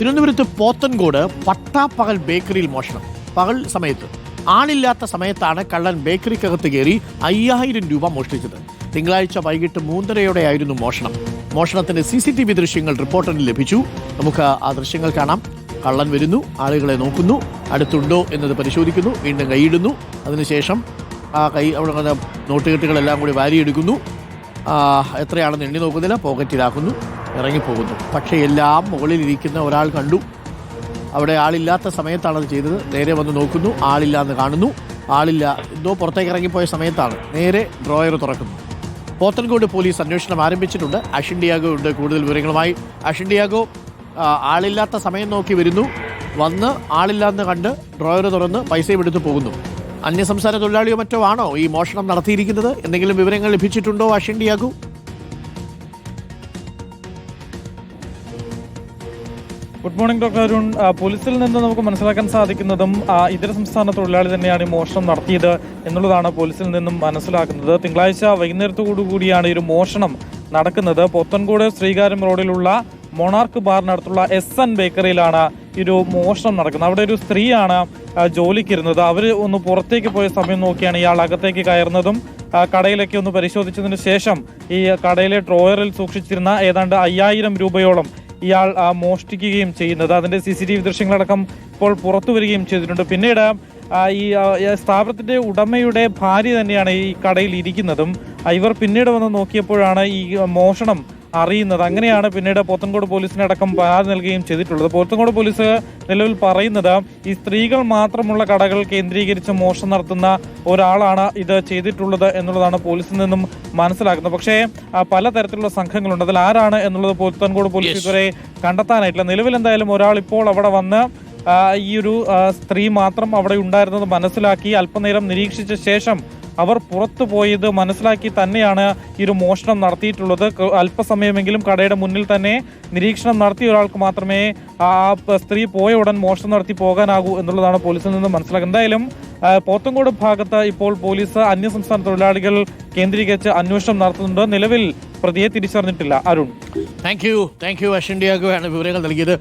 തിരുവനന്തപുരത്ത് പോത്തൻകോട് പട്ടാപ്പകൽ ബേക്കറിയിൽ മോഷണം. പകൽ സമയത്ത് ആളില്ലാത്ത സമയത്താണ് കള്ളൻ ബേക്കറിക്കകത്ത് കയറി അയ്യായിരം രൂപ മോഷ്ടിച്ചത്. തിങ്കളാഴ്ച വൈകിട്ട് മൂന്നരയോടെയായിരുന്നു മോഷണം. മോഷണത്തിന്റെ സി സി ടി വി ദൃശ്യങ്ങൾ റിപ്പോർട്ടറിന് ലഭിച്ചു. നമുക്ക് ആ ദൃശ്യങ്ങൾ കാണാം. കള്ളൻ വരുന്നു ആളുകളെ നോക്കുന്നു അടുത്തുണ്ടോ എന്നത് പരിശോധിക്കുന്നു വീണ്ടും കൈയിടുന്നു. അതിനുശേഷം ആ കൈ അവിടെ നോട്ടുകെട്ടുകളെല്ലാം കൂടി വാരിയെടുക്കുന്നു. എത്രയാണെന്ന് എണ്ണി നോക്കുന്നില്ല പോക്കറ്റിലാക്കുന്നു. ഇറങ്ങിപ്പോകുന്നു. പക്ഷേ എല്ലാം മുകളിലിരിക്കുന്ന ഒരാൾ കണ്ടു. അവിടെ ആളില്ലാത്ത സമയത്താണ് അത് ചെയ്തത്. നേരെ വന്ന് നോക്കുന്നു. ആളില്ല എന്ന് കാണുന്നു. ആളില്ല എന്തോ പുറത്തേക്ക് ഇറങ്ങിപ്പോയ സമയത്താണ്. നേരെ ഡ്രോയർ തുറക്കുന്നു. പോത്തൻകോട് പോലീസ് അന്വേഷണം ആരംഭിച്ചിട്ടുണ്ട്. അഷിൻഡിയാഗോ ഉണ്ട്. കൂടുതൽ വിവരങ്ങളുമായി അഷിൻഡിയാഗോ ആളില്ലാത്ത സമയം നോക്കി വരുന്നു. വന്ന് ആളില്ലാന്ന് കണ്ട് ഡ്രോയർ തുറന്ന് പൈസയും എടുത്തു പോകുന്നു. അന്യസംസ്ഥാന തൊഴിലാളിയോ മറ്റോ ആണോ ഈ മോഷണം നടത്തിയിരിക്കുന്നത്? എന്തെങ്കിലും വിവരങ്ങൾ ലഭിച്ചിട്ടുണ്ടോ Ashin good morning doctor Arun പോലീസിൽ നിന്ന് നമുക്ക് മനസ്സിലാക്കാൻ സാധിക്കുന്നതും ഇതര സംസ്ഥാന തൊഴിലാളി തന്നെയാണ് ഈ മോഷണം നടത്തിയത് എന്നുള്ളതാണ് പോലീസിൽ നിന്നും മനസ്സിലാക്കുന്നത്. തിങ്കളാഴ്ച വൈകുന്നേരത്തോടു കൂടിയാണ് ഈ ഒരു മോഷണം നടക്കുന്നത്. പോത്തൻകോട് ശ്രീകാര്യം റോഡിലുള്ള മൊണാർക്ക് ബാറിനടുത്തുള്ള എസ് എൻ ബേക്കറിയിലാണ് ഈ ഒരു മോഷണം നടക്കുന്നത്. അവിടെ ഒരു സ്ത്രീയാണ് ജോലിക്ക് ജോലിക്കിരുന്നത്. അവർ ഒന്ന് പുറത്തേക്ക് പോയ സമയം നോക്കിയാണ് ഇയാൾ അകത്തേക്ക് കയറുന്നതും കടയിലേക്ക് ഒന്ന് പരിശോധിച്ചതിന് ശേഷം ഈ കടയിലെ ഡ്രോയറിൽ സൂക്ഷിച്ചിരുന്ന ഏതാണ്ട് അയ്യായിരം രൂപയോളം ഇയാൾ മോഷ്ടിക്കുകയും ചെയ്യുന്നത്. അതിന്റെ സി സി ടി വി ദൃശ്യങ്ങളടക്കം ഇപ്പോൾ പുറത്തു വരികയും ചെയ്തിട്ടുണ്ട്. പിന്നീട് ഈ സ്ഥാപനത്തിന്റെ ഉടമയുടെ ഭാര്യ തന്നെയാണ് ഈ കടയിൽ ഇരിക്കുന്നതും. ഇവർ പിന്നീട് വന്ന് നോക്കിയപ്പോഴാണ് ഈ മോഷണം അറിയുന്നത്. അങ്ങനെയാണ് പിന്നീട് പോത്തൻകോട് പോലീസിനടക്കം പരാതി നൽകുകയും ചെയ്തിട്ടുള്ളത്. പോത്തൻകോട് പോലീസ് നിലവിൽ പറയുന്നത് ഈ സ്ത്രീകൾ മാത്രമുള്ള കടകൾ കേന്ദ്രീകരിച്ച് മോഷണം നടത്തുന്ന ഒരാളാണ് ഇത് ചെയ്തിട്ടുള്ളത് എന്നുള്ളതാണ് പോലീസിൽ നിന്നും മനസ്സിലാക്കുന്നത് പക്ഷേ പലതരത്തിലുള്ള സംഘങ്ങളുണ്ട്. അതിൽ ആരാണ് എന്നുള്ളത് പോത്തൻകോട് പോലീസ്. ഇതുവരെ കണ്ടെത്താനായിട്ടില്ല. നിലവിൽ എന്തായാലും ഒരാൾ ഇപ്പോൾ അവിടെ വന്ന് ഈ ഒരു സ്ത്രീ മാത്രം അവിടെ ഉണ്ടായിരുന്നത് മനസ്സിലാക്കി അല്പനേരം നിരീക്ഷിച്ച ശേഷം അവർ പുറത്തു പോയത് മനസ്സിലാക്കി തന്നെയാണ് ഈ ഒരു മോഷണം നടത്തിയിട്ടുള്ളത്. അല്പസമയമെങ്കിലും കടയുടെ മുന്നിൽ തന്നെ നിരീക്ഷണം നടത്തിയ ഒരാൾക്ക് മാത്രമേ ആ സ്ത്രീ പോയ ഉടൻ മോഷണം നടത്തി പോകാനാകൂ എന്നുള്ളതാണ് പോലീസിൽ നിന്ന് മനസ്സിലാക്കുന്നത്. എന്തായാലും പോത്തങ്കോട് ഭാഗത്ത് ഇപ്പോൾ പോലീസ് അന്യസംസ്ഥാന തൊഴിലാളികൾ കേന്ദ്രീകരിച്ച് അന്വേഷണം നടത്തുന്നുണ്ട്. നിലവിൽ പ്രതിയെ തിരിച്ചറിഞ്ഞിട്ടില്ല. Arun. Thank you thank you വിവരങ്ങൾ നൽകിയത്.